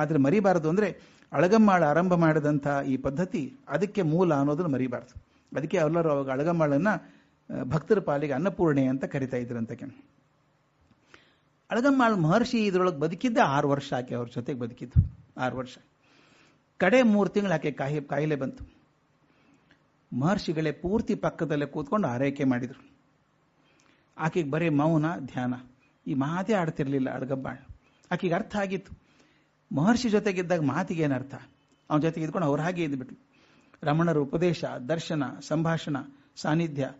ಆದರೆ ಮರಿಬಾರದು ಅಂದರೆ ಅಳಗಮ್ಮಾಳ ಆರಂಭ ಮಾಡಿದಂಥ ಈ ಪದ್ಧತಿ ಅದಕ್ಕೆ ಮೂಲ ಅನ್ನೋದನ್ನು ಮರಿಬಾರ್ದು. ಅದಕ್ಕೆ ಎಲ್ಲರೂ ಅವಾಗ ಅಳಗಮ್ಮಾಳನ್ನ ಭಕ್ತರ ಪಾಲಿಗೆ ಅನ್ನಪೂರ್ಣೆ ಅಂತ ಕರಿತಾ ಇದ್ರಂತೆ ಅಳಗಮ್ಮಾಳ್ ಮಹರ್ಷಿ ಇದರೊಳಗೆ ಬದುಕಿದ್ದ ಆರು ವರ್ಷ ಆಕೆ ಅವ್ರ ಜೊತೆಗೆ ಬದುಕಿದ್ದು. ಆರು ವರ್ಷ. ಕಡೆ ಮೂರು ತಿಂಗಳು ಆಕೆ ಕಾಯಿ, ಕಾಯಿಲೆ ಬಂತು. ಮಹರ್ಷಿಗಳೇ ಪೂರ್ತಿ ಪಕ್ಕದಲ್ಲೇ ಕೂತ್ಕೊಂಡು ಆರೈಕೆ ಮಾಡಿದರು. ಆಕೆಗೆ ಬರೀ ಮೌನ, ಧ್ಯಾನ. ಈ ಮಾತೇ ಆಡ್ತಿರ್ಲಿಲ್ಲ ಅಳಗಮ್ಮಾಳ. ಆಕೆಗೆ ಅರ್ಥ ಆಗಿತ್ತು. ಮಹರ್ಷಿ ಜೊತೆಗಿದ್ದಾಗ ಮಾತಿಗೆ ಏನರ್ಥ ಅರ್ಥ ಅವನ ಜೊತೆಗೆ ಇದ್ಕೊಂಡು ಅವ್ರ ಹಾಗೆ ಇದ್ಬಿಟ್ಲು. ರಮಣರ ಉಪದೇಶ, ದರ್ಶನ, ಸಂಭಾಷಣ, ಸಾನ್ನಿಧ್ಯ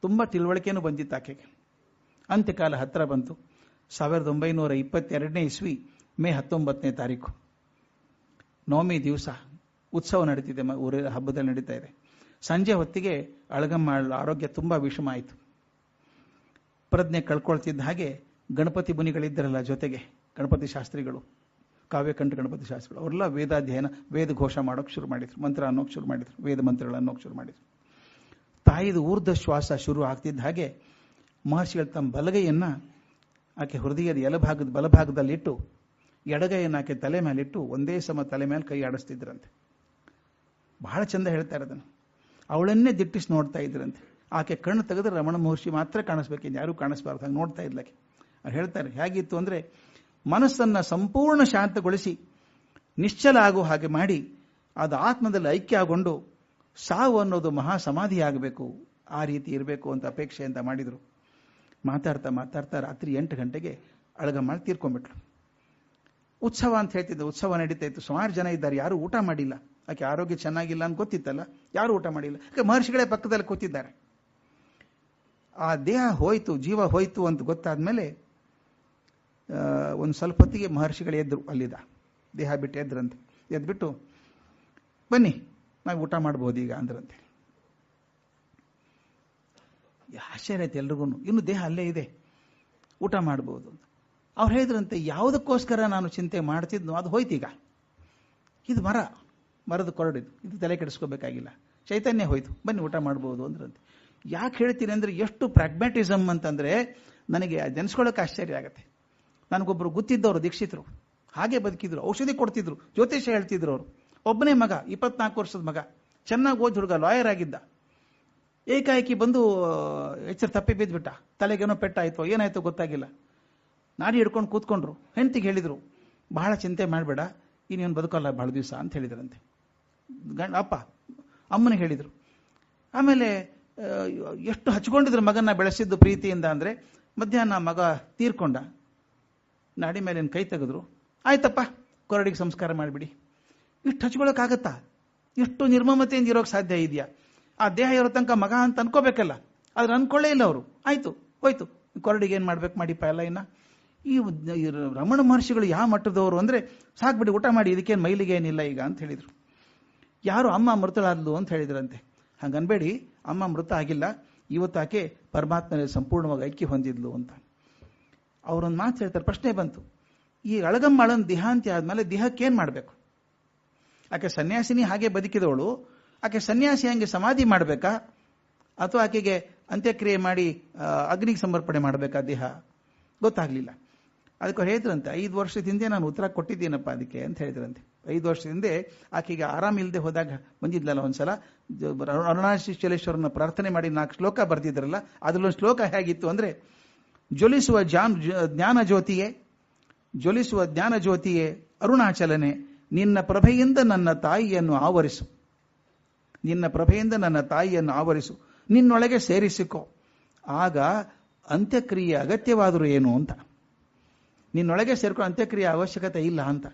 ತುಂಬ ತಿಳುವಳಿಕೆನೂ ಬಂದಿತ್ತು ಆಕೆಗೆ. ಅಂತ್ಯಕಾಲ ಹತ್ತಿರ ಬಂತು. ಸಾವಿರದ ಒಂಬೈನೂರ ಇಪ್ಪತ್ತೆರಡನೇ ಇಸ್ವಿ, ಮೇ ಹತ್ತೊಂಬತ್ತನೇ ತಾರೀಕು. ನವಮಿ ದಿವಸ ಉತ್ಸವ ನಡೀತಿದೆ ಊರ ಹಬ್ಬದಲ್ಲಿ ನಡೀತಾ ಇದೆ. ಸಂಜೆ ಹೊತ್ತಿಗೆ ಅಳಗಮ್ಮ ಆರೋಗ್ಯ ತುಂಬ ವಿಷಮ ಆಯಿತು. ಪ್ರಜ್ಞೆ ಕಳ್ಕೊಳ್ತಿದ್ದ ಹಾಗೆ ಗಣಪತಿ ಮುನಿಗಳಿದ್ದರಲ್ಲ ಜೊತೆಗೆ ಗಣಪತಿ ಶಾಸ್ತ್ರಿಗಳು. ಕಾವ್ಯಕಂಠ ಗಣಪತಿ ಶಾಸ್ತ್ರಿಗಳು ಅವರೆಲ್ಲ ವೇದಾಧ್ಯಯನ, ವೇದ ಘೋಷ ಮಾಡೋಕೆ ಶುರು ಮಾಡಿದ್ರು. ಮಂತ್ರ ಅನ್ನೋಕೆ ಶುರು ಮಾಡಿದ್ರು. ವೇದ ಮಂತ್ರಗಳು ಶುರು ಮಾಡಿದ್ರು. ತಾಯಿದು ಊರ್ಧ ಶ್ವಾಸ ಶುರು ಆಗ್ತಿದ್ದ ಹಾಗೆ ಮಹರ್ಷಿಗಳು ತಮ್ಮ ಬಲಗೈಯನ್ನ ಆಕೆ ಹೃದಯದ ಎಲಭಾಗದ ಬಲಭಾಗದಲ್ಲಿಟ್ಟು, ಎಡಗೈಯನ್ನು ಆಕೆ ತಲೆ ಮೇಲಿಟ್ಟು ಒಂದೇ ಸಮ ತಲೆ ಮೇಲೆ ಕೈ ಆಡಿಸ್ತಿದ್ರಂತೆ. ಬಹಳ ಚಂದ ಹೇಳ್ತಾರೆ ಅದನ್ನು ಅವಳನ್ನೇ ದಿಟ್ಟಿಸಿ ನೋಡ್ತಾ ಇದ್ರಂತೆ. ಆಕೆ ಕಣ್ಣು ತೆಗೆದ್ರೆ ರಮಣ ಮಹರ್ಷಿ ಮಾತ್ರ ಕಾಣಿಸ್ಬೇಕಿಂದ ಯಾರೂ ಕಾಣಿಸ್ಬಾರ್ದು. ಹಾಗೆ ನೋಡ್ತಾ ಇದ್ಲಕ್ಕೆ ಅವ್ರು ಹೇಳ್ತಾರೆ, ಹೇಗಿತ್ತು ಅಂದ್ರೆ ಮನಸ್ಸನ್ನ ಸಂಪೂರ್ಣ ಶಾಂತಗೊಳಿಸಿ, ನಿಶ್ಚಲ ಆಗೋ ಹಾಗೆ ಮಾಡಿ, ಅದು ಆತ್ಮದಲ್ಲಿ ಐಕ್ಯ ಆಗೊಂಡು ಸಾವು ಅನ್ನೋದು ಮಹಾ ಸಮಾಧಿ ಆಗಬೇಕು, ಆ ರೀತಿ ಇರಬೇಕು ಅಂತ ಅಪೇಕ್ಷೆ ಅಂತ ಮಾಡಿದರು. ಮಾತಾಡ್ತಾ ಮಾತಾಡ್ತಾ ರಾತ್ರಿ ಎಂಟು ಗಂಟೆಗೆ ಅಳಗಮ್ಮ ತೀರ್ಕೊಂಡ್ಬಿಟ್ಲು. ಉತ್ಸವ ಅಂತ ಹೇಳ್ತಿದ್ದೆ, ಉತ್ಸವ ನಡೀತಾ ಇತ್ತು. ಸುಮಾರು ಜನ ಇದ್ದಾರೆ, ಯಾರು ಊಟ ಮಾಡಿಲ್ಲ. ಆಕೆ ಆರೋಗ್ಯ ಚೆನ್ನಾಗಿಲ್ಲ ಅಂತ ಗೊತ್ತಿತ್ತಲ್ಲ, ಯಾರು ಊಟ ಮಾಡಿಲ್ಲ. ಯಾಕೆ ಮಹರ್ಷಿಗಳೇ ಪಕ್ಕದಲ್ಲಿ ಕೂತಿದ್ದಾರೆ. ಆ ದೇಹ ಹೋಯ್ತು, ಜೀವ ಹೋಯ್ತು ಅಂತ ಗೊತ್ತಾದ್ಮೇಲೆ ಒಂದು ಸ್ವಲ್ಪ ಹೊತ್ತಿಗೆ ಮಹರ್ಷಿಗಳು ಎದ್ರು ಅಲ್ಲಿದ್ದ ದೇಹ ಬಿಟ್ಟು ಎದ್ರಂತೆ. ಎದ್ಬಿಟ್ಟು, ಬನ್ನಿ, ನಾವು ಊಟ ಮಾಡ್ಬೋದು ಈಗ ಅಂದ್ರಂತೆ ಆಶ್ಚರ್ಯ ಆಯ್ತು ಎಲ್ರಿಗೂ ಇನ್ನು ದೇಹ ಅಲ್ಲೇ ಇದೆ. ಊಟ ಮಾಡ್ಬೋದು ಅವ್ರು ಹೇಳಿದ್ರಂತೆ, ಯಾವುದಕ್ಕೋಸ್ಕರ ನಾನು ಚಿಂತೆ ಮಾಡ್ತಿದ್ನೋ, ಅದು ಹೋಯ್ತೀಗ ಇದು ಮರ, ಮರದ ಕೊರಡಿದು. ಇದು ತಲೆ ಕೆಡಿಸ್ಕೋಬೇಕಾಗಿಲ್ಲ. ಚೈತನ್ಯ ಹೋಯ್ತು. ಬನ್ನಿ, ಊಟ ಮಾಡ್ಬೋದು ಅಂದ್ರಂತೆ. ಯಾಕೆ ಹೇಳ್ತೀನಿ ಅಂದ್ರೆ, ಎಷ್ಟು ಪ್ರಾಗ್ಮ್ಯಾಟಿಸಮ್ ಅಂತಂದ್ರೆ, ನನಗೆ ನೆನೆಸ್ಕೊಳ್ಳೋಕೆ ಆಶ್ಚರ್ಯ ಆಗತ್ತೆ. ನನಗೊಬ್ಬರು ಗೊತ್ತಿದ್ದವರು ದೀಕ್ಷಿತರು. ಹಾಗೆ ಬದುಕಿದ್ರು, ಔಷಧಿ ಕೊಡ್ತಿದ್ರು ಜ್ಯೋತಿಷ ಹೇಳ್ತಿದ್ರು ಅವರು. ಒಬ್ಬನೇ ಮಗ, ಇಪ್ಪತ್ನಾಲ್ಕು ವರ್ಷದ ಮಗ. ಚೆನ್ನಾಗಿ ಓದ್ ಹುಡುಗ ಲಾಯರ್ ಆಗಿದ್ದ. ಏಕಾಏಕಿ ಬಂದು ಎಚ್ಚರ ತಪ್ಪಿ ಬಿದ್ದುಬಿಟ್ಟ ತಲೆಗೇನೋ ಪೆಟ್ಟಾಯ್ತು, ಏನಾಯ್ತು ಗೊತ್ತಾಗಿಲ್ಲ. ನಾಡಿ ಹಿಡ್ಕೊಂಡು ಕೂತ್ಕೊಂಡ್ರು. ಹೆಂಡತಿಗೆ ಹೇಳಿದ್ರು, ಬಹಳ ಚಿಂತೆ ಮಾಡಬೇಡ, ಇನ್ನೇನು ಬದುಕಲ್ಲ ಬಹಳ ದಿವಸ ಅಂತ ಹೇಳಿದ್ರಂತೆ. ಗಂಡ, ಅಪ್ಪ, ಅಮ್ಮನಿಗೆ ಹೇಳಿದರು. ಆಮೇಲೆ ಎಷ್ಟು ಹಚ್ಕೊಂಡಿದ್ರು ಮಗನ ಬೆಳೆಸಿದ್ದು ಪ್ರೀತಿಯಿಂದ ಅಂದರೆ, ಮಧ್ಯಾಹ್ನ ಮಗ ತೀರ್ಕೊಂಡ. ನಾಡಿ ಮೇಲಿನ ಕೈ ತೆಗೆದ್ರು. ಆಯ್ತಪ್ಪ, ಕೊರಡಿಗೆ ಸಂಸ್ಕಾರ ಮಾಡಿಬಿಡಿ. ಇಷ್ಟು ಹಚ್ಕೊಳಕ್ಕಾಗತ್ತಾ? ಇಷ್ಟು ನಿರ್ಮಮತೆಯಿಂದ ಇರೋಕೆ ಸಾಧ್ಯ ಇದೆಯಾ? ಆ ದೇಹ ಇರೋ ತನಕ ಮಗ ಅಂತ ಅನ್ಕೋಬೇಕಲ್ಲ. ಆದ್ರೆ ಅನ್ಕೊಳ್ಳೇ ಇಲ್ಲ ಅವರು. ಆಯ್ತು, ಹೋಯ್ತು. ಕೊರಡಿಗೆ ಏನು ಮಾಡ್ಬೇಕು ಮಾಡಿಪ್ಪ ಎಲ್ಲ ಇನ್ನ? ಈ ರಮಣ ಮಹರ್ಷಿಗಳು ಯಾವ ಮಟ್ಟದವರು ಅಂದ್ರೆ ಸಾಕ್ಬಿಡಿ ಊಟ ಮಾಡಿ, ಇದಕ್ಕೇನು ಮೈಲಿಗೆ ಏನಿಲ್ಲ ಈಗ ಅಂತ ಹೇಳಿದ್ರು. ಯಾರು ಅಮ್ಮ ಮೃತಳಾದ್ಲು ಅಂತ ಹೇಳಿದ್ರಂತೆ. ಹಂಗನ್ಬೇಡಿ, ಅಮ್ಮ ಮೃತ ಆಗಿಲ್ಲ, ಇವತ್ತಾಕೆ ಆಕೆ ಪರಮಾತ್ಮನ ಸಂಪೂರ್ಣವಾಗಿ ಐಕ್ಯ ಹೊಂದಿದ್ಲು ಅಂತ. ಅವರೊಂದು ಮಾತು ಹೇಳ್ತಾರೆ, ಪ್ರಶ್ನೆ ಬಂತು. ಈ ಅಳಗಮ್ಮಳನ್ ದೇಹಾಂತಿ ಆದ್ಮೇಲೆ ದೇಹಕ್ಕೆ ಏನ್ ಮಾಡಬೇಕು? ಆಕೆ ಸನ್ಯಾಸಿನಿ ಹಾಗೆ ಬದುಕಿದವಳು, ಆಕೆ ಸನ್ಯಾಸಿ ಹಂಗೆ ಸಮಾಧಿ ಮಾಡಬೇಕಾ? ಅಥವಾ ಆಕೆಗೆ ಅಂತ್ಯಕ್ರಿಯೆ ಮಾಡಿ ಅಗ್ನಿಗೆ ಸಮರ್ಪಣೆ ಮಾಡಬೇಕಾ ದೇಹ? ಗೊತ್ತಾಗ್ಲಿಲ್ಲ. ಅದಕ್ಕೆ ಹೇಳಿದ್ರಂತೆ, ಐದು ವರ್ಷದ ಹಿಂದೆ ನಾನು ಉತ್ತರ ಕೊಟ್ಟಿದ್ದೀನಪ್ಪ ಅದಕ್ಕೆ ಅಂತ ಹೇಳಿದ್ರಂತೆ. ಐದು ವರ್ಷದ ಹಿಂದೆ ಆಕೆಗೆ ಆರಾಮಿಲ್ಲದೆ ಹೋದಾಗ ಬಂದಿದ್ಲಲ್ಲ ಒಂದ್ಸಲ ಅರುಣಾಚಲೇಶ್ವರನ ಪ್ರಾರ್ಥನೆ ಮಾಡಿ ನಾಲ್ಕು ಶ್ಲೋಕ ಬರ್ದಿದ್ರಲ್ಲ, ಅದ್ರಲ್ಲೊಂದು ಶ್ಲೋಕ ಹೇಗಿತ್ತು ಅಂದ್ರೆ ಜ್ವಲಿಸುವ ಜಾನ್ ಜ್ಞಾನ ಜ್ಯೋತಿಯೇ, ಜ್ವಲಿಸುವ ಜ್ಞಾನ ಜ್ಯೋತಿಯೇ, ಅರುಣಾಚಲನೆ, ನಿನ್ನ ಪ್ರಭೆಯಿಂದ ನನ್ನ ತಾಯಿಯನ್ನು ಆವರಿಸು. ನಿನ್ನ ಪ್ರಭೆಯಿಂದ ನನ್ನ ತಾಯಿಯನ್ನು ಆವರಿಸು. ನಿನ್ನೊಳಗೆ ಸೇರಿಸಿಕೊ. ಆಗ ಅಂತ್ಯಕ್ರಿಯೆ ಅಗತ್ಯವಾದರೂ ಏನು ಅಂತ. ನಿನ್ನೊಳಗೆ ಸೇರ್ಕೊ ಅಂತ್ಯಕ್ರಿಯೆ ಅವಶ್ಯಕತೆ ಇಲ್ಲ ಅಂತ.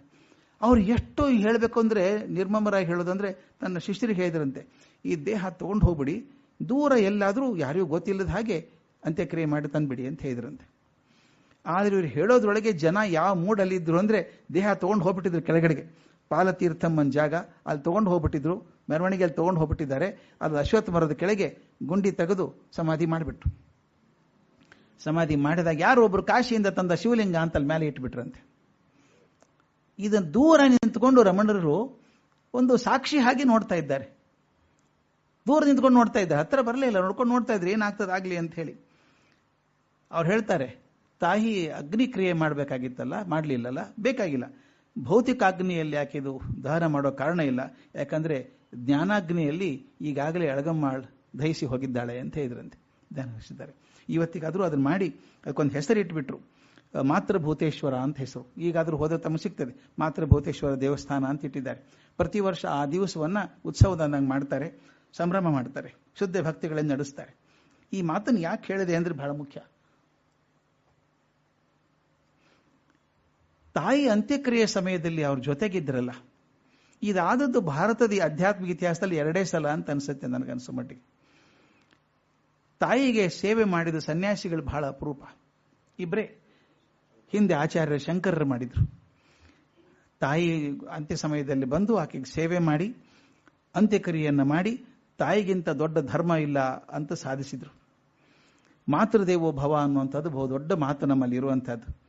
ಅವ್ರು ಎಷ್ಟು ಹೇಳಬೇಕು ಅಂದರೆ, ನಿರ್ಮಮರಾಗಿ ಹೇಳೋದಂದ್ರೆ, ತನ್ನ ಶಿಷ್ಯರಿಗೆ ಹೇಳಿದ್ರಂತೆ, ಈ ದೇಹ ತಗೊಂಡು ಹೋಗ್ಬಿಡಿ. ದೂರ ಎಲ್ಲಾದರೂ ಯಾರಿಗೂ ಗೊತ್ತಿಲ್ಲದ ಹಾಗೆ ಅಂತ್ಯಕ್ರಿಯೆ ಮಾಡಿ ತಂದ್ಬಿಡಿ ಅಂತ ಹೇಳಿದ್ರಂತೆ. ಆದರೆ ಇವ್ರು ಹೇಳೋದ್ರೊಳಗೆ ಜನ ಯಾವ ಮೂಡಲ್ಲಿ ಇದ್ರು ಅಂದ್ರೆ ದೇಹ ತೊಗೊಂಡು ಹೋಗ್ಬಿಟ್ಟಿದ್ರು ಕೆಳಗಡೆಗೆ. ಪಾಲತೀರ್ಥಮ್ಮನ ಜಾಗ, ಅಲ್ಲಿ ತೊಗೊಂಡು ಹೋಗ್ಬಿಟ್ಟಿದ್ರು ಮೆರವಣಿಗೆಯಲ್ಲಿ ತೊಗೊಂಡು ಹೋಗ್ಬಿಟ್ಟಿದ್ದಾರೆ ಅದು ಅಶ್ವತ್ಥ ಮರದ ಕೆಳಗೆ ಗುಂಡಿ ತೆಗೆದು ಸಮಾಧಿ ಮಾಡಿಬಿಟ್ರು. ಸಮಾಧಿ ಮಾಡಿದಾಗ ಯಾರೋ ಒಬ್ರು ಕಾಶಿಯಿಂದ ತಂದ ಶಿವಲಿಂಗ ಅಂತ ಅಲ್ಲಿ ಮೇಲೆ ಇಟ್ಬಿಟ್ರಂತೆ. ಇದನ್ನು ದೂರ ನಿಂತ್ಕೊಂಡು ರಮಣರು ಒಂದು ಸಾಕ್ಷಿ ಹಾಗೆ ನೋಡ್ತಾ ಇದ್ದಾರೆ. ದೂರ ನಿಂತ್ಕೊಂಡು ನೋಡ್ತಾ ಇದ್ದಾರೆ. ಹತ್ರ ಬರಲೇ ಇಲ್ಲ, ನೋಡ್ಕೊಂಡು ನೋಡ್ತಾ ಇದ್ರೆ ಏನಾಗ್ತದೆ ಆಗ್ಲಿ ಅಂತ ಹೇಳಿ. ಅವ್ರು ಹೇಳ್ತಾರೆ, ತಾಯಿ ಅಗ್ನಿ ಕ್ರಿಯೆ ಮಾಡಬೇಕಾಗಿತ್ತಲ್ಲ, ಮಾಡಲಿಲ್ಲಲ್ಲ, ಬೇಕಾಗಿಲ್ಲ. ಭೌತಿಕಾಗ್ನಿಯಲ್ಲಿ ಯಾಕೆ ಇದು ದಹನ ಮಾಡೋ ಕಾರಣ ಇಲ್ಲ? ಯಾಕಂದ್ರೆ ಜ್ಞಾನಾಗ್ನಿಯಲ್ಲಿ ಈಗಾಗಲೇ ಅಳಗಮ್ಮಾಳ್ ದಹಿಸಿ ಹೋಗಿದ್ದಾಳೆ ಅಂತ ಹೇಳಿದ್ರಂತೆ. ಧ್ಯಾನಿಸಿದ್ದಾರೆ ಇವತ್ತಿಗಾದರೂ ಅದನ್ನು ಮಾಡಿ, ಅದಕ್ಕೊಂದು ಹೆಸರು ಇಟ್ಬಿಟ್ರು. ಮಾತೃಭೂತೇಶ್ವರ ಅಂತ ಹೆಸರು. ಈಗಾದರೂ ಹೋದರೆ ತಮಗೆ ಸಿಗ್ತದೆ. ಮಾತೃಭೂತೇಶ್ವರ ದೇವಸ್ಥಾನ ಅಂತ ಇಟ್ಟಿದ್ದಾರೆ. ಪ್ರತಿ ವರ್ಷ ಆ ದಿವಸವನ್ನ ಉತ್ಸವದಂದಂಗೆ ಮಾಡ್ತಾರೆ, ಸಂಭ್ರಮ ಮಾಡ್ತಾರೆ, ಶುದ್ಧ ಭಕ್ತಿಗಳನ್ನು ನಡೆಸ್ತಾರೆ. ಈ ಮಾತನ್ನು ಯಾಕೆ ಹೇಳಿದೆ ಅಂದರೆ ಬಹಳ ಮುಖ್ಯ. ತಾಯಿ ಅಂತ್ಯಕ್ರಿಯೆ ಸಮಯದಲ್ಲಿ ಅವ್ರ ಜೊತೆಗಿದ್ರಲ್ಲ. ಇದಾದದ್ದು ಭಾರತದ ಆಧ್ಯಾತ್ಮಿಕ ಇತಿಹಾಸದಲ್ಲಿ ಎರಡೇ ಸಲ ಅಂತ ಅನ್ಸುತ್ತೆ ನನಗನ್ಸೋ ಮಟ್ಟಿಗೆ. ತಾಯಿಗೆ ಸೇವೆ ಮಾಡಿದ ಸನ್ಯಾಸಿಗಳು ಬಹಳ ಅಪರೂಪ. ಇಬ್ಬರೇ ಹಿಂದೆ ಆಚಾರ್ಯ ಶಂಕರರು ಮಾಡಿದ್ರು. ತಾಯಿ ಅಂತ್ಯ ಸಮಯದಲ್ಲಿ ಬಂದು ಆಕೆಗೆ ಸೇವೆ ಮಾಡಿ, ಅಂತ್ಯಕ್ರಿಯೆಯನ್ನು ಮಾಡಿ, ತಾಯಿಗಿಂತ ದೊಡ್ಡ ಧರ್ಮ ಇಲ್ಲ ಅಂತ ಸಾಧಿಸಿದ್ರು. ಮಾತೃದೇವೋ ಭವ ಅನ್ನುವಂಥದ್ದು ಬಹು ದೊಡ್ಡ ಮಾತು ನಮ್ಮಲ್ಲಿ ಇರುವಂಥದ್ದು.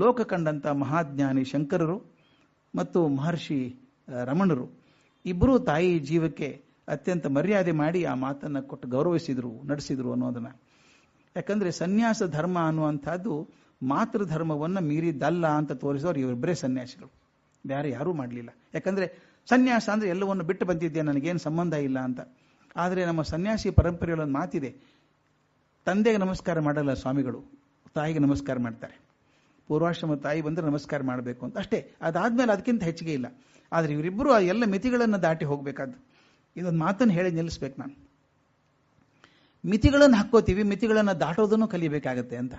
ಲೋಕ ಕಂಡಂಥ ಮಹಾಜ್ಞಾನಿ ಶಂಕರರು ಮತ್ತು ಮಹರ್ಷಿ ರಮಣರು. ಇಬ್ಬರೂ ತಾಯಿ ಜೀವಕ್ಕೆ ಅತ್ಯಂತ ಮರ್ಯಾದೆ ಮಾಡಿ ಆ ಮಾತನ್ನು ಕೊಟ್ಟು ಗೌರವಿಸಿದರು, ನಡೆಸಿದರು ಅನ್ನೋದನ್ನು. ಯಾಕಂದರೆ ಸನ್ಯಾಸ ಧರ್ಮ ಅನ್ನುವಂಥದ್ದು ಮಾತೃ ಧರ್ಮವನ್ನು ಮೀರಿದ್ದಲ್ಲ ಅಂತ ತೋರಿಸೋರು ಇವರಿಬ್ಬರೇ ಸನ್ಯಾಸಿಗಳು. ಬೇರೆ ಯಾರೂ ಮಾಡಲಿಲ್ಲ. ಯಾಕಂದರೆ ಸನ್ಯಾಸ ಅಂದರೆ ಎಲ್ಲವನ್ನು ಬಿಟ್ಟು ಬಂದಿದ್ದೆ ನನಗೇನು ಸಂಬಂಧ ಇಲ್ಲ ಅಂತ. ಆದರೆ ನಮ್ಮ ಸನ್ಯಾಸಿ ಪರಂಪರೆಯಲ್ಲಿ ಒಂದು ಮಾತಿದೆ. ತಂದೆಗೆ ನಮಸ್ಕಾರ ಮಾಡಲ್ಲ ಸ್ವಾಮಿಗಳು, ತಾಯಿಗೆ ನಮಸ್ಕಾರ ಮಾಡ್ತಾರೆ. ಪೂರ್ವಾಶ್ರಮ ತಾಯಿ ಬಂದರೆ ನಮಸ್ಕಾರ ಮಾಡಬೇಕು ಅಂತ. ಅಷ್ಟೇ, ಅದಾದ್ಮೇಲೆ ಅದಕ್ಕಿಂತ ಹೆಚ್ಚಿಗೆ ಇಲ್ಲ. ಆದರೆ ಇವರಿಬ್ಬರು ಆ ಎಲ್ಲ ಮಿತಿಗಳನ್ನು ದಾಟಿ ಹೋಗಬೇಕಾದ್ದು. ಇದೊಂದು ಮಾತನ್ನು ಹೇಳಿ ನಿಲ್ಲಿಸ್ಬೇಕು ನಾನು. ಮಿತಿಗಳನ್ನು ಹಾಕ್ಕೋತೀವಿ, ಮಿತಿಗಳನ್ನು ದಾಟೋದನ್ನು ಕಲಿಬೇಕಾಗತ್ತೆ ಅಂತ.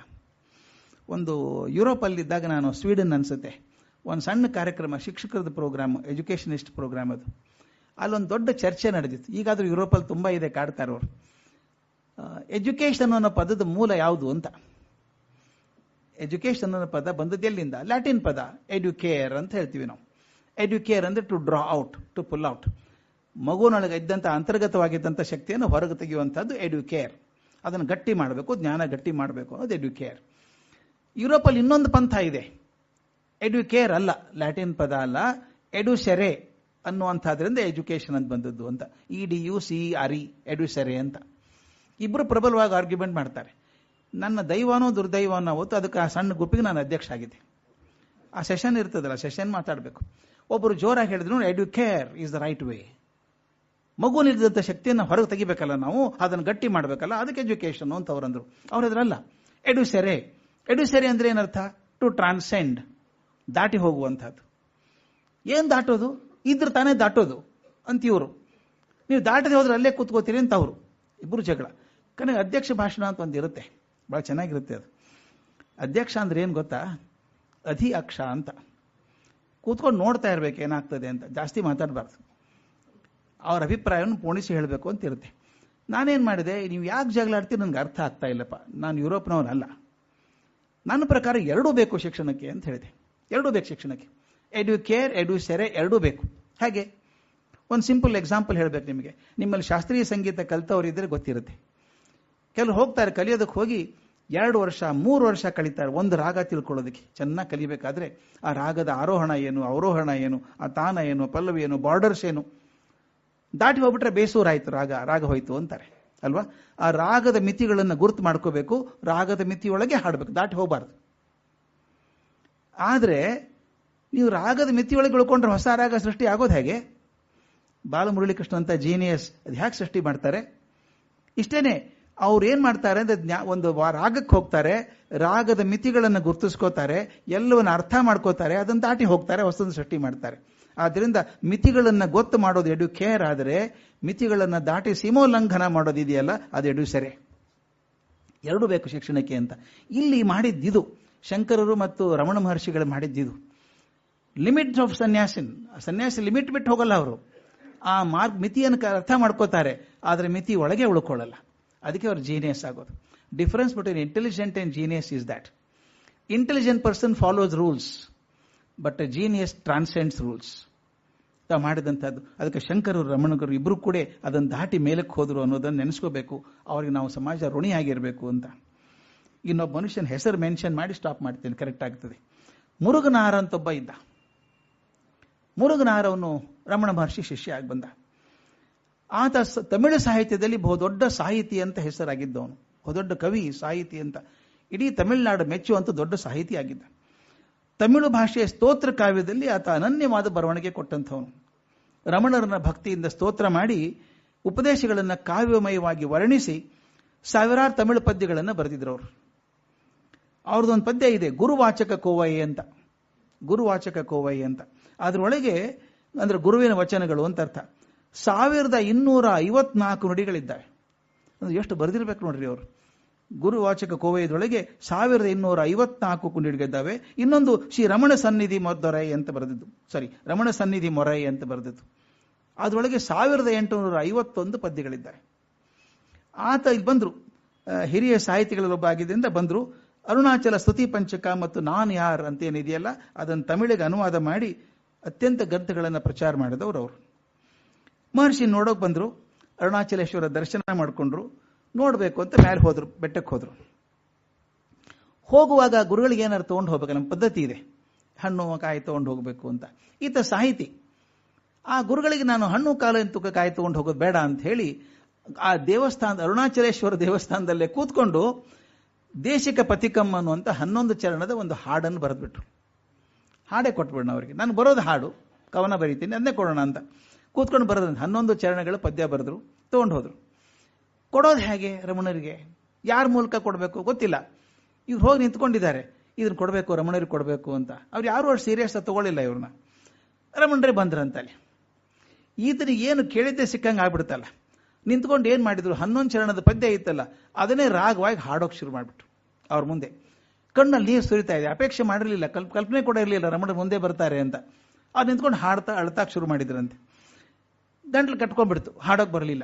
ಒಂದು ಯುರೋಪಲ್ಲಿದ್ದಾಗ ನಾನು ಸ್ವೀಡನ್ ಅನ್ಸುತ್ತೆ. ಒಂದು ಸಣ್ಣ ಕಾರ್ಯಕ್ರಮ ಶಿಕ್ಷಕರದ ಪ್ರೋಗ್ರಾಮ್, ಎಜುಕೇಷನಿಸ್ಟ್ ಪ್ರೋಗ್ರಾಮ್ ಅದು. ಅಲ್ಲೊಂದು ದೊಡ್ಡ ಚರ್ಚೆ ನಡೆದಿತ್ತು. ಈಗಾದರೂ ಯುರೋಪಲ್ಲಿ ತುಂಬ ಇದೆ ಕಾಡ್ತಾರೆ ಅವರು ಎಜುಕೇಷನ್ ಅನ್ನೋ ಪದದ ಮೂಲ ಯಾವುದು ಅಂತ. ಎಜುಕೇಷನ್ ಅನ್ನೋ ಪದ ಬಂದದ್ದು ಎಲ್ಲಿಂದ? ಲ್ಯಾಟಿನ್ ಪದ. ಎಡ್ಯುಕೇರ್ ಅಂತ ಹೇಳ್ತೀವಿ ನಾವು. ಎಡ್ಯುಕೇರ್ ಅಂದ್ರೆ to draw out to pull out ಮಗುವಿನೊಳಗೆ ಇದ್ದಂಥ ಅಂತರ್ಗತವಾಗಿದ್ದಂಥ ಶಕ್ತಿಯನ್ನು ಹೊರಗೆ ತೆಗೆಯುವಂಥದ್ದು ಎಡ್ಯುಕೇರ್ ಅದನ್ನು ಗಟ್ಟಿ ಮಾಡಬೇಕು, ಜ್ಞಾನ ಗಟ್ಟಿ ಮಾಡಬೇಕು ಅನ್ನೋದು ಎಡ್ಯುಕೇರ್ ಯುರೋಪಲ್ಲಿ ಇನ್ನೊಂದು ಪಂಥ ಇದೆ. ಎಡ್ಯುಕೇರ್ ಅಲ್ಲ ಲ್ಯಾಟಿನ್ ಪದ ಅಲ್ಲ ಎಡುಸೆರೆ ಅನ್ನುವಂಥದ್ರಿಂದ ಎಜುಕೇಶನ್ ಅಂತ ಬಂದದ್ದು ಅಂತ. E D U C R E ಎಡುಸೆರೆ ಅಂತ. ಇಬ್ಬರು ಪ್ರಬಲವಾಗಿ ಆರ್ಗ್ಯುಮೆಂಟ್ ಮಾಡ್ತಾರೆ. ನನ್ನ ದೈವನೋ ದುರ್ದೈವನೋ ಅವತ್ತು ಅದಕ್ಕೆ ಆ ಸಣ್ಣ ಗುಂಪಿಗೆ ನಾನು ಅಧ್ಯಕ್ಷ ಆಗಿದ್ದೆ. ಆ ಸೆಷನ್ ಇರ್ತದಲ್ಲ ಸೆಷನ್ ಮಾತಾಡಬೇಕು. ಒಬ್ಬರು ಜೋರಾಗಿ ಹೇಳಿದ್ರು ಎಡ್ಯುಕೇರ್ ಈಸ್ ದ ರೈಟ್ ವೇ ಮಗುವಿನಿದ್ದಂಥ ಶಕ್ತಿಯನ್ನು ಹೊರಗೆ ತೆಗಿಬೇಕಲ್ಲ ನಾವು, ಅದನ್ನು ಗಟ್ಟಿ ಮಾಡಬೇಕಲ್ಲ, ಅದಕ್ಕೆ ಎಜುಕೇಶನ್ ಅಂತ ಅವರಂದ್ರು ಸೆರೆ ಎಡುಸೆರೆ ಎಡುಸೆರೆ ಅಂದ್ರೆ ಏನರ್ಥ? ಟು ಟ್ರಾನ್ಸೆಂಡ್ ದಾಟಿ ಹೋಗುವಂಥದ್ದು. ಏನ್ ದಾಟೋದು? ಇದ್ರ ತಾನೇ ದಾಟೋದು ಅಂತ ಇವರು. ನೀವು ದಾಟದೆ ಹೋದ್ರೆ ಅಲ್ಲೇ ಕೂತ್ಕೋತೀರಿ ಅಂತ ಅವರು. ಇಬ್ಬರು ಜಗಳ. ಕನೆಗೆ ಅಧ್ಯಕ್ಷ ಭಾಷಣ ಅಂತ ಒಂದು ಇರುತ್ತೆ ಬಹಳ ಚೆನ್ನಾಗಿರುತ್ತೆ ಅದು. ಅಧ್ಯಕ್ಷ ಅಂದ್ರೆ ಏನು ಗೊತ್ತಾ? ಅಧಿ ಅಕ್ಷ ಅಂತ. ಕೂತ್ಕೊಂಡು ನೋಡ್ತಾ ಇರಬೇಕು ಏನಾಗ್ತದೆ ಅಂತ. ಜಾಸ್ತಿ ಮಾತಾಡಬಾರ್ದು. ಅವ್ರ ಅಭಿಪ್ರಾಯವನ್ನು ಪೋಣಿಸಿ ಹೇಳಬೇಕು ಅಂತ ಇರುತ್ತೆ. ನಾನೇನು ಮಾಡಿದೆ? ನೀವು ಯಾಕೆ ಜಗಳಾಡ್ತೀರಿ? ನನಗೆ ಅರ್ಥ ಆಗ್ತಾ ಇಲ್ಲಪ್ಪ. ನಾನು ಯುರೋಪ್ನವನಲ್ಲ. ನನ್ನ ಪ್ರಕಾರ ಎರಡೂ ಬೇಕು ಶಿಕ್ಷಣಕ್ಕೆ ಅಂತ ಹೇಳಿದೆ. ಎರಡೂ ಬೇಕು ಶಿಕ್ಷಣಕ್ಕೆ. ಎಡು ಕೇರ್ ಎಡು ಸೆರೆ ಎರಡೂ ಬೇಕು. ಹಾಗೆ. ಒಂದು ಸಿಂಪಲ್ ಎಕ್ಸಾಂಪಲ್ ಹೇಳಬೇಕು ನಿಮಗೆ. ನಿಮ್ಮಲ್ಲಿ ಶಾಸ್ತ್ರೀಯ ಸಂಗೀತ ಕಲಿತವರಿದ್ದರೆ ಗೊತ್ತಿರುತ್ತೆ. ಕೆಲವು ಹೋಗ್ತಾರೆ, ಕಲಿಯೋದಕ್ಕೆ ಹೋಗಿ ಎರಡು ವರ್ಷ, ಮೂರು ವರ್ಷ ಕಳೀತಾರೆ, ಒಂದು ರಾಗ ತಿಳ್ಕೊಳ್ಳೋದಕ್ಕೆ. ಚೆನ್ನಾಗಿ ಕಲಿಬೇಕಾದ್ರೆ ಆ ರಾಗದ ಆರೋಹಣ ಏನು, ಅವರೋಹಣ ಏನು, ಆ ತಾನ ಏನು, ಪಲ್ಲವಿ ಏನು, ಬಾರ್ಡರ್ಸ್ ಏನು. ದಾಟಿ ಹೋಗ್ಬಿಟ್ರೆ ಬೇಸೂರಾಯ್ತು ರಾಗ ರಾಗ ಹೋಯ್ತು ಅಂತಾರೆ, ಅಲ್ವಾ? ಆ ರಾಗದ ಮಿತಿಗಳನ್ನು ಗುರುತು ಮಾಡ್ಕೋಬೇಕು, ರಾಗದ ಮಿತಿಯೊಳಗೆ ಹಾಡಬೇಕು, ದಾಟಿ ಹೋಗಬಾರ್ದು. ಆದರೆ ನೀವು ರಾಗದ ಮಿತಿಯೊಳಗೆ ಉಳ್ಕೊಂಡ್ರೆ ಹೊಸ ರಾಗ ಸೃಷ್ಟಿ ಆಗೋದು ಹೇಗೆ? ಬಾಲಮುರಳಿಕೃಷ್ಣ ಅಂತ ಜೀನಿಯಸ್ ಅದು ಹ್ಯಾಕ್ ಸೃಷ್ಟಿ ಮಾಡ್ತಾರೆ? ಇಷ್ಟೇನೆ ಅವ್ರು ಏನ್ ಮಾಡ್ತಾರೆ ಅಂದ್ರೆ ಒಂದು ರಾಗಕ್ಕೆ ಹೋಗ್ತಾರೆ, ರಾಗದ ಮಿತಿಗಳನ್ನು ಗುರುತಿಸ್ಕೋತಾರೆ, ಎಲ್ಲವನ್ನ ಅರ್ಥ ಮಾಡ್ಕೋತಾರೆ, ಅದನ್ನು ದಾಟಿ ಹೋಗ್ತಾರೆ, ಹೊಸದನ್ನು ಸೃಷ್ಟಿ ಮಾಡ್ತಾರೆ. ಆದ್ರಿಂದ ಮಿತಿಗಳನ್ನ ಗೊತ್ತು ಮಾಡೋದು ಎಡು ಕೇರ್ ಆದರೆ, ಮಿತಿಗಳನ್ನ ದಾಟಿ ಸೀಮೋಲ್ಲಂಘನ ಮಾಡೋದಿದೆಯಲ್ಲ ಅದು ಎಡು ಸೆರೆ. ಎರಡು ಬೇಕು ಶಿಕ್ಷಣಕ್ಕೆ ಅಂತ. ಇಲ್ಲಿ ಮಾಡಿದ್ದಿದು, ಶಂಕರರು ಮತ್ತು ರಮಣ ಮಹರ್ಷಿಗಳು ಮಾಡಿದ್ದಿದು. ಲಿಮಿಟ್ ಆಫ್ ಸನ್ಯಾಸಿನ್ ಸನ್ಯಾಸಿ ಲಿಮಿಟ್ ಬಿಟ್ಟು ಹೋಗಲ್ಲ ಅವರು. ಆ ಮಾರ್ಗ ಮಿತಿಯನ್ನು ಅರ್ಥ ಮಾಡ್ಕೋತಾರೆ, ಆದರೆ ಮಿತಿ ಒಳಗೆ ಉಳ್ಕೊಳ್ಳಲ್ಲ. ಅದಕ್ಕೆ ಅವ್ರು ಜೀನಿಯಸ್ ಆಗೋದು. Difference between intelligent and genius is that intelligent person follows rules but genius transcends rules ತಾವು ಮಾಡಿದಂಥದ್ದು. ಅದಕ್ಕೆ ಶಂಕರರು ರಮಣಗರು ಇಬ್ಬರು ಕೂಡ ಅದನ್ನು ದಾಟಿ ಮೇಲಕ್ಕೆ ಹೋದರು ಅನ್ನೋದನ್ನು ನೆನೆಸ್ಕೋಬೇಕು. ಅವ್ರಿಗೆ ನಾವು ಸಮಾಜ ಋಣಿಯಾಗಿರಬೇಕು ಅಂತ. ಇನ್ನೊಬ್ಬ ಮನುಷ್ಯನ ಹೆಸರು ಮೆನ್ಷನ್ ಮಾಡಿ ಸ್ಟಾಪ್ ಮಾಡ್ತೀನಿ. ಕರೆಕ್ಟ್ ಆಗ್ತದೆ. ಮುರುಗನಾರ ಅಂತ ಒಬ್ಬ ಇದ್ದ. ಮುರುಗನಾರವನು ರಮಣ ಮಹರ್ಷಿ ಶಿಷ್ಯ ಆಗಿ ಬಂದ. ಆತ ತಮಿಳು ಸಾಹಿತ್ಯದಲ್ಲಿ ಬಹುದೊಡ್ಡ ಸಾಹಿತಿ ಅಂತ ಹೆಸರಾಗಿದ್ದವನು. ಬಹುದೊಡ್ಡ ಕವಿ, ಸಾಹಿತಿ ಅಂತ. ಇಡೀ ತಮಿಳುನಾಡು ಮೆಚ್ಚುವಂತ ದೊಡ್ಡ ಸಾಹಿತಿ ಆಗಿದ್ದ. ತಮಿಳು ಭಾಷೆಯ ಸ್ತೋತ್ರ ಕಾವ್ಯದಲ್ಲಿ ಆತ ಅನನ್ಯವಾದ ಬರವಣಿಗೆ ಕೊಟ್ಟಂಥವನು. ರಮಣರನ್ನ ಭಕ್ತಿಯಿಂದ ಸ್ತೋತ್ರ ಮಾಡಿ ಉಪದೇಶಗಳನ್ನು ಕಾವ್ಯಮಯವಾಗಿ ವರ್ಣಿಸಿ ಸಾವಿರಾರು ತಮಿಳು ಪದ್ಯಗಳನ್ನು ಬರೆದಿದ್ರು ಅವರು ಅವ್ರದ್ದೊಂದು ಪದ್ಯ ಇದೆ, ಗುರುವಾಚಕ ಕೋವೈ ಅಂತ. ಗುರುವಾಚಕ ಕೋವೈ ಅಂತ. ಅದರೊಳಗೆ ಅಂದ್ರೆ ಗುರುವಿನ ವಚನಗಳು ಅಂತ ಅರ್ಥ. ಸಾವಿರದ ಇನ್ನೂರ ಐವತ್ನಾಲ್ಕು ನುಡಿಗಳಿದ್ದಾವೆ. ಎಷ್ಟು ಬರೆದಿರ್ಬೇಕು ನೋಡ್ರಿ ಅವರು. ಗುರುವಾಚಕ ಕೋವೈದೊಳಗೆ ಸಾವಿರದ ಇನ್ನೂರ ಐವತ್ನಾಲ್ಕು ಕುಂಡಿಗಳಿದ್ದಾವೆ ಇನ್ನೊಂದು ಶ್ರೀ ರಮಣ ಸನ್ನಿಧಿ ಮೊದೊರೆ ಅಂತ ಬರೆದಿದ್ದು. ಸಾರಿ ರಮಣ ಸನ್ನಿಧಿ ಮೊರೈ ಅಂತ ಬರೆದಿದ್ದು. ಅದರೊಳಗೆ ಸಾವಿರದ ಎಂಟುನೂರ ಐವತ್ತೊಂದು ಪದ್ಯಗಳಿದ್ದಾರೆ ಆತ ಇಲ್ಲಿ ಬಂದರು. ಹಿರಿಯ ಸಾಹಿತಿಗಳಲ್ಲೊಬ್ಬ ಆಗಿದ್ದರಿಂದ ಬಂದರು. ಅರುಣಾಚಲ ಸ್ತುತಿ ಪಂಚಕ ಮತ್ತು ನಾನ್ ಯಾರ್ ಅಂತ ಏನಿದೆಯಲ್ಲ, ಅದನ್ನು ತಮಿಳಿಗೆ ಅನುವಾದ ಮಾಡಿ ಅತ್ಯಂತ ಗ್ರಂಥಗಳನ್ನು ಪ್ರಚಾರ ಮಾಡಿದವರು ಅವರು. ಮಹರ್ಷಿ ನೋಡೋಕೆ ಬಂದರು, ಅರುಣಾಚಲೇಶ್ವರ ದರ್ಶನ ಮಾಡಿಕೊಂಡ್ರು, ನೋಡಬೇಕು ಅಂತ ಮೇಲೆ ಹೋದರು ಬೆಟ್ಟಕ್ಕೆ ಹೋದರು. ಹೋಗುವಾಗ ಗುರುಗಳಿಗೆ ಏನಾರು ತೊಗೊಂಡು ಹೋಗ್ಬೇಕು ನಮ್ಮ ಪದ್ಧತಿ ಇದೆ. ಹಣ್ಣು, ಕಾಯಿ ತೊಗೊಂಡು ಹೋಗಬೇಕು ಅಂತ. ಈತ ಸಾಹಿತಿ. ಆ ಗುರುಗಳಿಗೆ ನಾನು ಹಣ್ಣು ಕಾಲು ತೂಕ, ಕಾಯಿ ತೊಗೊಂಡು ಹೋಗೋದು ಬೇಡ ಅಂತ ಹೇಳಿ, ಆ ದೇವಸ್ಥಾನ, ಅರುಣಾಚಲೇಶ್ವರ ದೇವಸ್ಥಾನದಲ್ಲೇ ಕೂತ್ಕೊಂಡು, ದೇಶಿಕ ಪತಿಕಮ್ಮ ಅನ್ನುವಂಥ ಹನ್ನೊಂದು ಚರಣದ ಒಂದು ಹಾಡನ್ನು ಬರೆದ್ಬಿಟ್ರು. ಹಾಡೇ ಕೊಟ್ಬಿಡೋಣ ಅವರಿಗೆ. ನಾನು ಬರೋದು ಹಾಡು, ಕವನ ಬರೀತೀನಿ, ಅದನ್ನೇ ಕೊಡೋಣ ಅಂತ. ಕೂತ್ಕೊಂಡು ಬರೋದು ಹನ್ನೊಂದು ಚರಣಗಳ ಪದ್ಯ ಬರೆದ್ರು, ತೊಗೊಂಡು ಹೋದ್ರು. ಕೊಡೋದು ಹೇಗೆ ರಮಣರಿಗೆ? ಯಾರ ಮೂಲಕ ಕೊಡಬೇಕು ಗೊತ್ತಿಲ್ಲ. ಇವ್ರು ಹೋಗಿ ನಿಂತ್ಕೊಂಡಿದ್ದಾರೆ. ಇದನ್ನ ಕೊಡಬೇಕು, ರಮಣರಿಗೆ ಕೊಡಬೇಕು ಅಂತ. ಅವ್ರು ಯಾರು ಅಷ್ಟು ಸೀರಿಯಸ್ ತಗೊಳ್ಳಿಲ್ಲ ಇವ್ರನ್ನ. ರಮಣರೇ ಬಂದ್ರಂತಲ್ಲಿ ಈತನಿಗೆ ಏನು ಕೇಳಿದ್ದೆ ಸಿಕ್ಕಂಗೆ ಆಗ್ಬಿಡ್ತಲ್ಲ. ನಿಂತ್ಕೊಂಡು ಏನು ಮಾಡಿದ್ರು? ಹನ್ನೊಂದು ಚರಣದ ಪದ್ಯ ಇತ್ತಲ್ಲ, ಅದನ್ನೇ ರಾಗವಾಗಿ ಹಾಡೋಕೆ ಶುರು ಮಾಡಿಬಿಟ್ರು ಅವ್ರ ಮುಂದೆ. ಕಣ್ಣಲ್ಲಿ ನೀರು ಸುರಿತಾ ಇದೆ. ಅಪೇಕ್ಷೆ ಮಾಡಿರಲಿಲ್ಲ. ಕಲ್ಪ ಕಲ್ಪನೆ ಕೂಡ ಇರಲಿಲ್ಲ ರಮಣ ಮುಂದೆ ಬರ್ತಾರೆ ಅಂತ. ಅವ್ರು ನಿಂತ್ಕೊಂಡು ಹಾಡ್ತಾ ಅಳ್ತಾಕ್ ಶುರು ಮಾಡಿದ್ರಂತೆ. ಗಂಟ್ಲು ಕಟ್ಕೊಂಡ್ಬಿಡ್ತು. ಹಾಡೋಕೆ ಬರಲಿಲ್ಲ.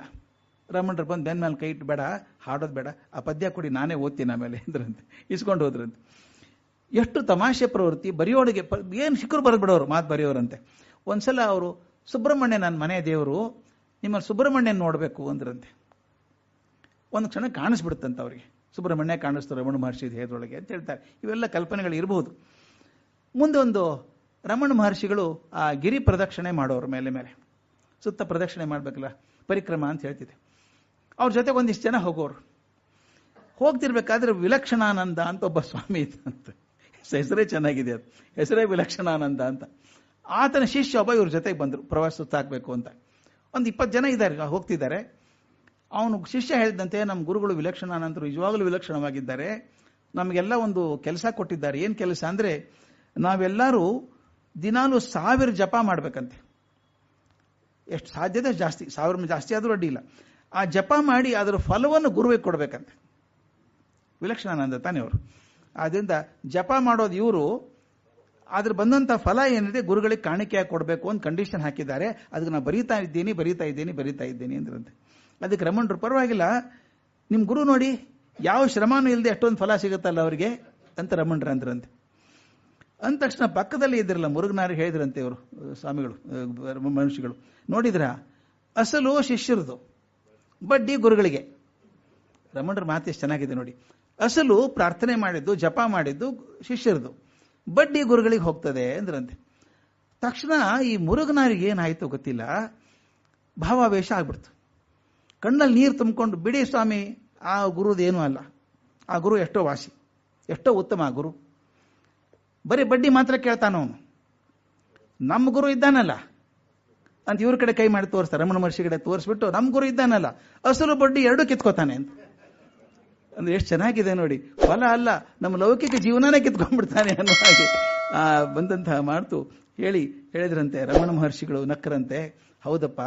ರಮಣರು ಬಂದು ಬೆನ್ನ ಮೇಲೆ ಕೈ ಇಟ್ಟು, ಬೇಡ, ಹಾಡೋದು ಬೇಡ. ಆ ಪದ್ಯ ಕೊಡಿ, ನಾನೇ ಓದ್ತೀನಿ ಆಮೇಲೆ, ಅಂದ್ರಂತೆ. ಇಸ್ಕೊಂಡು ಹೋದ್ರಂತೆ. ಎಷ್ಟು ತಮಾಷೆ ಪ್ರವೃತ್ತಿ ಬರೆಯೋಳಿಗೆ ಏನು ಸಿಕ್ಕರು ಬರೆದ್ಬಿಡೋರು, ಮಾತು ಬರೆಯೋರಂತೆ. ಒಂದ್ಸಲ ಅವರು, ಸುಬ್ರಹ್ಮಣ್ಯ ನನ್ನ ಮನೆ ದೇವರು ನಿಮ್ಮ ಸುಬ್ರಹ್ಮಣ್ಯನ ನೋಡಬೇಕು, ಅಂದ್ರಂತೆ. ಒಂದು ಕ್ಷಣ ಕಾಣಿಸ್ಬಿಡುತ್ತಂತ ಅವರಿಗೆ. ಸುಬ್ರಹ್ಮಣ್ಯ ಕಾಣಿಸ್ತು ರಮಣ ಮಹರ್ಷಿ ದೇಹದೊಳಗೆ, ಅಂತ ಹೇಳ್ತಾರೆ. ಇವೆಲ್ಲ ಕಲ್ಪನೆಗಳು ಇರಬಹುದು ಮುಂದೆ ಒಂದು ರಮಣ ಮಹರ್ಷಿಗಳು ಆ ಗಿರಿ ಪ್ರದಕ್ಷಿಣೆ ಮಾಡೋರು, ಮೇಲೆ ಮೇಲೆ. ಸುತ್ತ ಪ್ರದಕ್ಷಿಣೆ ಮಾಡಬೇಕಲ್ಲ, ಪರಿಕ್ರಮ ಅಂತ ಹೇಳ್ತಿದೆ ಅವ್ರ ಜೊತೆ ಒಂದಿಷ್ಟು ಜನ ಹೋಗೋರು. ಹೋಗ್ತಿರ್ಬೇಕಾದ್ರೆ ವಿಲಕ್ಷಣಾನಂದ ಅಂತ ಒಬ್ಬ ಸ್ವಾಮಿ ಅಂತ ಹೆಸರೇ ಚೆನ್ನಾಗಿದೆ ಅದು. ಹೆಸರೇ ವಿಲಕ್ಷಣಾನಂದ ಅಂತ. ಆತನ ಶಿಷ್ಯ ಒಬ್ಬ ಇವ್ರ ಜೊತೆಗೆ ಬಂದರು, ಪ್ರವಾಸ ಸುತ್ತಾಕಬೇಕು ಅಂತ. ಒಂದು ಇಪ್ಪತ್ತು ಜನ ಇದ್ದಾರೆ ಹೋಗ್ತಿದ್ದಾರೆ. ಅವನು ಶಿಷ್ಯ ಹೇಳಿದಂತೆ ನಮ್ಮ ಗುರುಗಳು ವಿಲಕ್ಷಣಾನಂದರು, ನಿಜವಾಗಲೂ ವಿಲಕ್ಷಣವಾಗಿದ್ದಾರೆ. ನಮಗೆಲ್ಲ ಒಂದು ಕೆಲಸ ಕೊಟ್ಟಿದ್ದಾರೆ. ಏನು ಕೆಲಸ ಅಂದರೆ, ನಾವೆಲ್ಲರೂ ದಿನಾಲೂ ಸಾವಿರ ಜಪ ಮಾಡಬೇಕಂತೆ. ಎಷ್ಟು ಸಾಧ್ಯತೆ ಜಾಸ್ತಿ, ಸಾವಿರ ಜಾಸ್ತಿ ಆದರೂ ಅಡ್ಡಿ ಇಲ್ಲ. ಆ ಜಪ ಮಾಡಿ ಅದರ ಫಲವನ್ನು ಗುರುವಿಗೆ ಕೊಡಬೇಕಂತೆ. ವಿಲಕ್ಷಣಾನಂದ ತಾನೇ ಅವರು. ಆದ್ದರಿಂದ ಜಪ ಮಾಡೋದು ಇವರು ಅದ್ರ ಬಂದಂಥ ಫಲ ಏನಿದೆ, ಗುರುಗಳಿಗೆ ಕಾಣಿಕೆಯಾಗಿ ಕೊಡಬೇಕು ಅಂತ ಕಂಡೀಷನ್ ಹಾಕಿದ್ದಾರೆ. ಅದಕ್ಕೆ ನಾನು ಬರೀತಾ ಇದ್ದೀನಿ ಬರೀತಾ ಇದ್ದೀನಿ ಬರೀತಾ ಇದ್ದೀನಿ ಅಂದ್ರಂತೆ. ಅದಕ್ಕೆ ರಮಣರು, ಪರವಾಗಿಲ್ಲ. ನಿಮ್ಮ ಗುರು ನೋಡಿ, ಯಾವ ಶ್ರಮನೂ ಇಲ್ಲದೆ ಎಷ್ಟೊಂದು ಫಲ ಸಿಗುತ್ತಲ್ಲ ಅವರಿಗೆ ಅಂತ ರಮಣರು ಅಂದ್ರಂತೆ. ಅಂದ ತಕ್ಷಣ ಪಕ್ಕದಲ್ಲಿ ಇದ್ರಲ್ಲ ಮುರುಘನಾರಿ ಹೇಳಿದ್ರಂತೆ ಇವರು ಸ್ವಾಮಿಗಳು ಮನುಷ್ಯಗಳು. ನೋಡಿದ್ರ? ಅಸಲು ಶಿಷ್ಯರದು, ಬಡ್ಡಿ ಗುರುಗಳಿಗೆ. ರಮಣರ ಮಾತು ಎಷ್ಟು ಚೆನ್ನಾಗಿದೆ ನೋಡಿ. ಅಸಲು ಪ್ರಾರ್ಥನೆ ಮಾಡಿದ್ದು, ಜಪ ಮಾಡಿದ್ದು ಶಿಷ್ಯರದು, ಬಡ್ಡಿ ಗುರುಗಳಿಗೆ ಹೋಗ್ತದೆ ಅಂದ್ರಂತೆ. ತಕ್ಷಣ ಈ ಮುರುಗನಾರಿಗೆ ಏನಾಯ್ತು ಗೊತ್ತಿಲ್ಲ, ಭಾವಾವೇಶ ಆಗ್ಬಿಡ್ತು. ಕಣ್ಣಲ್ಲಿ ನೀರು ತುಂಬಿಕೊಂಡು, ಬಿಡಿ ಸ್ವಾಮಿ, ಆ ಗುರುದೇನೂ ಅಲ್ಲ. ಆ ಗುರು ಎಷ್ಟೋ ವಾಸಿ, ಎಷ್ಟೋ ಉತ್ತಮ ಆ ಗುರು. ಬರೀ ಬಡ್ಡಿ ಮಾತ್ರ ಕೇಳ್ತಾನವನು ನಮ್ಮ ಗುರು ಇದ್ದಾನಲ್ಲ. ಅಂತ ಇವ್ರ ಕಡೆ ಕೈ ಮಾಡಿ ತೋರಿಸ್ತಾರೆ. ರಮಣ ಮಹರ್ಷಿ ಕಡೆ ತೋರಿಸ್ಬಿಟ್ಟು ನಮ್ಮ ಗುರು ಇದ್ದಾನಲ್ಲ. ಅಸಲು ಬಡ್ಡಿ ಎರಡು ಕಿತ್ಕೋತಾನೆ ಅಂತ. ಅಂದ್ರೆ ಎಷ್ಟು ಚೆನ್ನಾಗಿದೆ ನೋಡಿ. ಫಲ ಅಲ್ಲ. ನಮ್ಮ ಲೌಕಿಕ ಜೀವನನೇ ಕಿತ್ಕೊಂಡ್ಬಿಡ್ತಾನೆ ಅನ್ನೋ ಹಾಗೆ, ಆ, ಬಂದಂತಹ ಮಾತು ಹೇಳಿ ಹೇಳಿದ್ರಂತೆ ರಮಣ ಮಹರ್ಷಿಗಳು ನಕ್ಕರಂತೆ. ಹೌದಪ್ಪ.